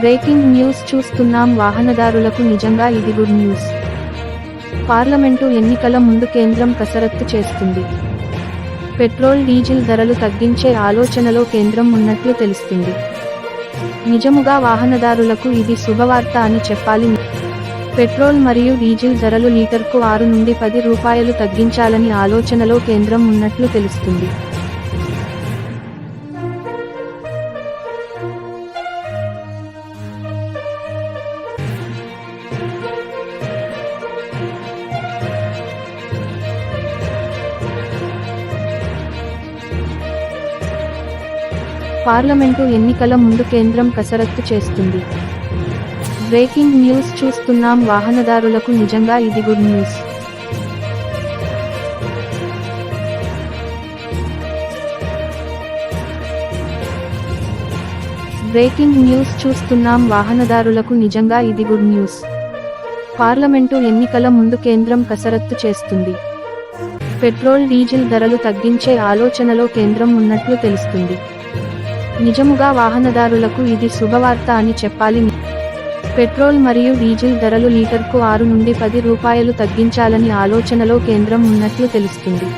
Breaking news చూస్తున్నాం. వాహనదారులకు నిజంగా ఇది గుడ్ న్యూస్. పార్లమెంటు ఎన్నికల ముందు కేంద్రం కసరత్తు చేస్తుంది. పెట్రోల్ డీజిల్ ధరలు తగ్గించే ఆలోచనలో కేంద్రం ఉన్నట్లు తెలుస్తుంది. నిజముగా వాహనదారులకు ఇది శుభవార్త అని చెప్పాలి. పెట్రోల్ మరియు డీజిల్ ధరలు లీటర్కు ఆరు నుండి పది రూపాయలు తగ్గించాలని ఆలోచనలో కేంద్రం ఉన్నట్లు తెలుస్తుంది. పార్లమెంటు ఎన్నికల ముందు కేంద్రం కసరత్తు చేస్తుంది. బ్రేకింగ్ న్యూస్ చూస్తున్నాం వాహనదారులకు నిజంగా ఇది గుడ్ న్యూస్. బ్రేకింగ్ న్యూస్ చూస్తున్నాం వాహనదారులకు నిజంగా ఇది గుడ్ న్యూస్. పార్లమెంటు ఎన్నికల ముందు కేంద్రం కసరత్తు చేస్తుంది. పెట్రోల్ డీజిల్ ధరలు తగ్గించే ఆలోచనలో కేంద్రం ఉన్నట్లు తెలుస్తుంది. నిజముగా వాహనదారులకు ఇది శుభవార్త అని చెప్పాలి. పెట్రోల్ మరియు డీజిల్ ధరలు లీటర్కు ఆరు నుండి పది రూపాయలు తగ్గించాలని ఆలోచనలో కేంద్రం ఉన్నట్లు తెలుస్తుంది.